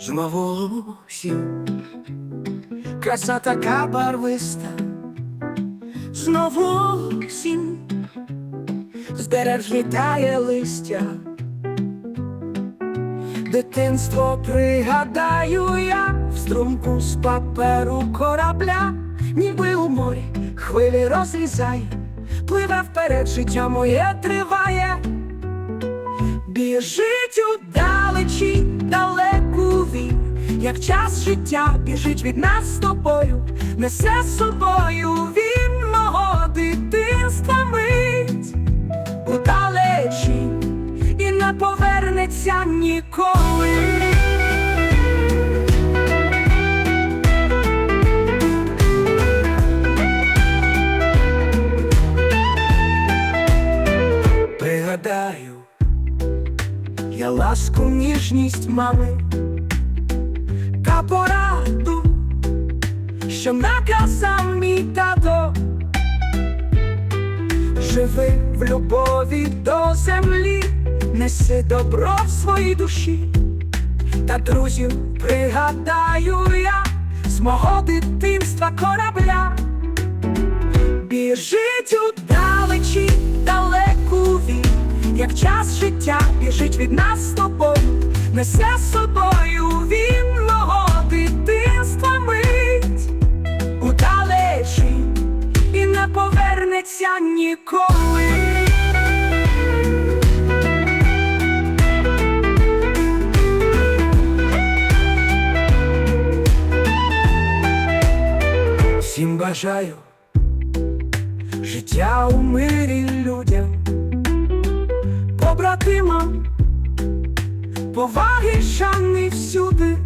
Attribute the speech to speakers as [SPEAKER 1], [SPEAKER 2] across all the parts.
[SPEAKER 1] Знову осінь, краса така барвиста, знову осінь, з дерев злітає листя, дитинство пригадаю я. В струмку з паперу корабля, ніби у морі хвилі розрізає, пливе вперед, життя моє триває. Біжить вік, як час життя біжить від нас з тобою, несе з собою він мого дитинства мить удалечі і не повернеться ніколи. Пригадаю я ласку, ніжність мами та пораду, що наказав мій тато, живи в любові до землі, неси добро в своїй душі, та друзів пригадаю я з мого дитинства корабля, біжить удалечі далеку він як час життя біжить від нас з тобою, несе з собою повернеться ніколи. Всім бажаю життя у мирі людям побратимам, поваги шани всюди,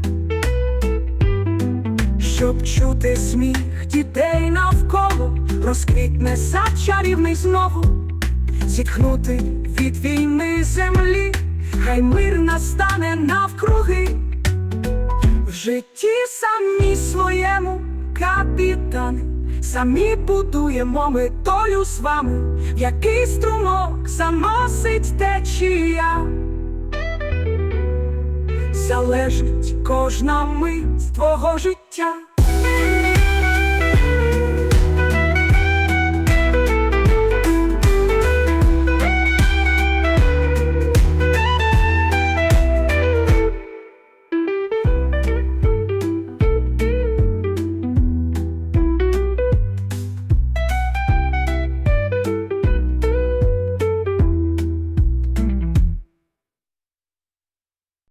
[SPEAKER 1] щоб чути сміх дітей навколо, розквітне сад чарівний знову, зітхнути від війни землі, хай мир настане навкруги, в житті самі своєму капітани. Самі будуємо ми долю з вами, в який струмок заносить течія залежить кожна мить твого життя.